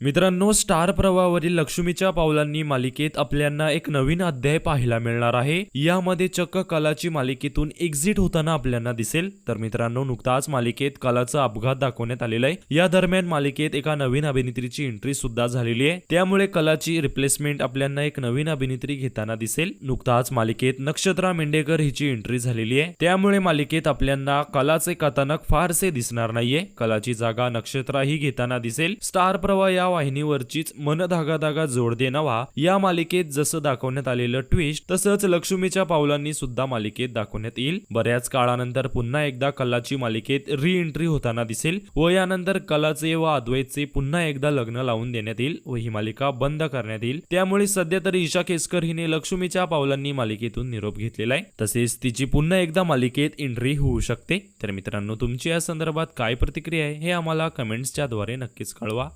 मित्रांनो स्टार प्रवावरील लक्ष्मीच्या पावलांनी मालिकेत आपल्याला एक नवीन अध्याय पाहायला मिळणार आहे. यामध्ये चक्क कलाची मालिकेतून एक्झिट होताना आपल्याला दिसेल. तर मित्रांनो नुकताच मालिकेत कलाचा अपघात दाखवण्यात आलेला आहे या दरम्यान मालिकेत एका नवीन अभिनेत्रीची एंट्री सुद्धा झालेली आहे. त्यामुळे कलाची रिप्लेसमेंट आपल्याला एक नवीन अभिनेत्री घेताना दिसेल. नुकताच मालिकेत नक्षत्रा मेंढेकर हिची एंट्री झालेली आहे. त्यामुळे मालिकेत आपल्याला कलाचे कथानक फारसे दिसणार नाहीये. कलाची जागा नक्षत्रा ही घेताना दिसेल. स्टार प्रवाह या वाहिनीवरचीच मन धागा धागा जोड दे नवा या मालिकेत जसं दाखवण्यात आलेलं ट्विस्ट तसंच लक्ष्मीच्या पावलांनी सुद्धा मालिकेत दाखवण्यात येईल. बऱ्याच काळानंतर पुन्हा एकदा कलाची मालिकेत री एंट्री होताना दिसेल व यानंतर कलाचे व अद्वैतचे पुन्हा एकदा लग्न लावून देण्यात येईल व ही मालिका बंद करण्यात येईल. त्यामुळे सध्या तरी ईशा केसकर हिने लक्ष्मीच्या पावलांनी मालिकेतून निरोप घेतलेला आहे. तसेच तिची पुन्हा एकदा मालिकेत एंट्री होऊ शकते. तर मित्रांनो तुमची या संदर्भात काय प्रतिक्रिया आहे हे आम्हाला कमेंट्सच्या द्वारे नक्कीच कळवा.